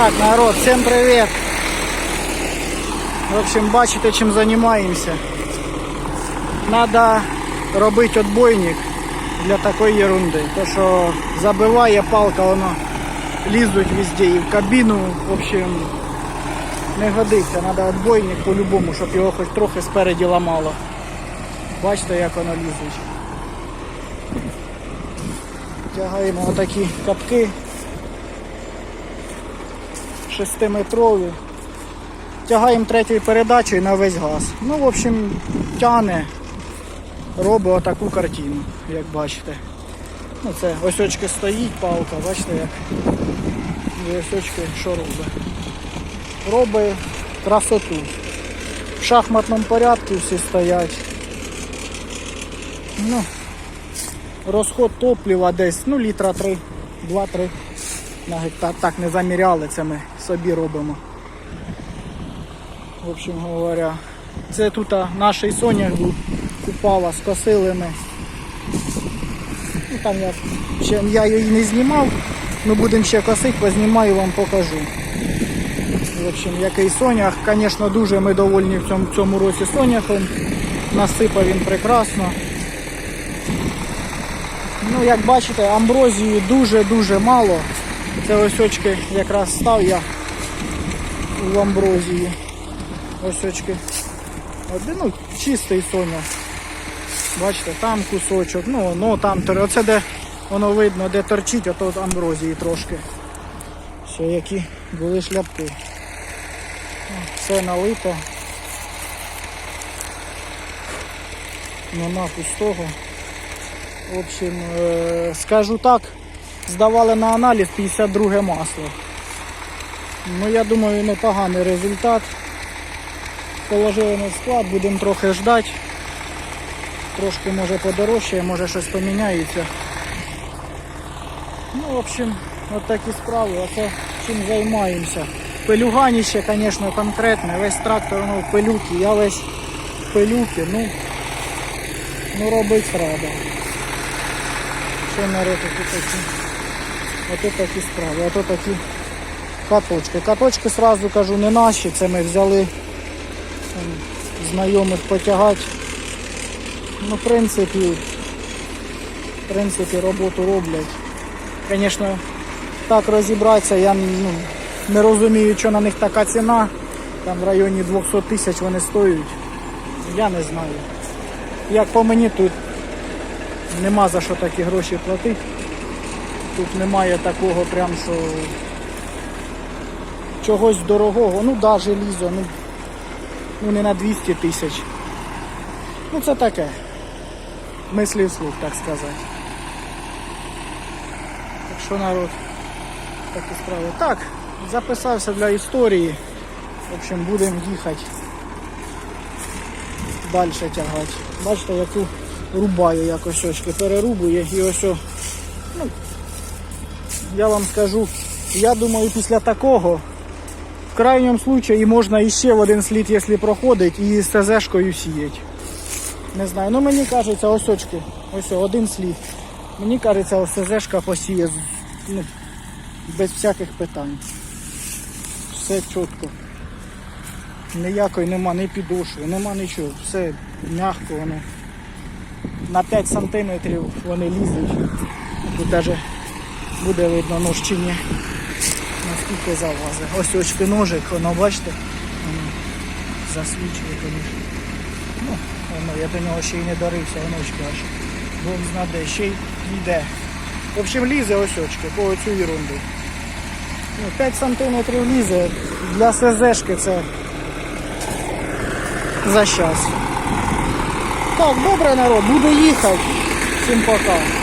Так, народ, всем привет! В общем, бачите, чим займаємося. Надо робити отбойник для такої ерунди. То що забиває палка, воно лізуть везде і в кабіну. В общем, не годиться. Треба отбойник по-любому, щоб його хоч трохи спереді ламало. Бачите, як воно лізуть. Тягаємо отакі капки. Шестиметрові. Тягаємо третьою передачею на весь газ. Ну, в общем, тяне, робить отаку картину, як бачите. Ну, це ось очки стоїть, палка, бачите як. І ось очки що робить. Робить красоту. В шахматному порядку всі стоять. Ну, розход топлива десь, ну, літра 3, 2-3 на гектар. Так не заміряли, це ми собі робимо. В общем говоря, це тут наш сонях був, купала, скосили ми. Ну, там я, ще, я її не знімав, ми будемо ще косити, познімаю вам покажу. В общем, який сонях, звісно, дуже ми довольні в цьому, в цьому році соняхом. Насипав він прекрасно. Ну, як бачите, амброзії дуже-дуже мало. Це ось очки якраз став я в амброзії. Ось очки. Один, ну, чистий соня. Бачите, там кусочок, ну, ну там оце де воно видно, де торчить, а то амброзії трошки. Все, які були шляпки. Все налито. Нема пустого. В общем, е, скажу так, здавали на аналіз 52 масло. Ну, я думаю, непоганий результат. Положили на склад, будемо трохи ждати. Трошки може подорожчає, може щось поміняється. Ну, в общем, от такі справи, а це чим займаємося. Пелюганіще, звісно, конкретне, весь трактор ну, пилюки, я весь в пилюки, ну, ну робить треба. Що народ тут такі? Ото такі справи, ото такі каточки. Каточки сразу кажу не наші, це ми взяли там, знайомих потягати. Ну, в принципі, в принципі, роботу роблять. Звісно, так розібратися, я ну, не розумію, що на них така ціна. Там в районі 200 тисяч вони стоять. Я не знаю. Як по мені тут нема за що такі гроші платити. Тут немає такого прям, що чогось дорогого. Ну да, желізо, ну, ну не на 200 тисяч. Ну це таке. Мислі вслух, так сказати. Так що народ, такі справи. Так, записався для історії. В общем, будемо їхати. Далі тягати. Бачите, яку рубаю якось очки, перерубує і ось. Ну, я вам скажу, я думаю, після такого в крайньому случаї можна іще в один слід, якщо проходить, і з ТЗшкою сіяти. Не знаю, ну мені кажеться, ось очки, ось один слід. Мені кажеться, ось ТЗшка посіє ну, без всяких питань. Все чітко. Ніякої нема, ні підошви, нема нічого. Все м'яко воно. На 5 сантиметрів вони лізуть. Тут навіть буде видно нож чи ні. Наскільки залазить. Ось очки ножик, воно бачите, засвічує, звісно. Ну, воно, я до нього ще й не дорився, воно очки аж. Бог знаде, ще й йде. В общем, лізе ось очки по оцю ерунду. Ну, 5 сантиметрів лізе. Для СЗшки це за щас. Так, добре народ, буду їхати. Всім пока.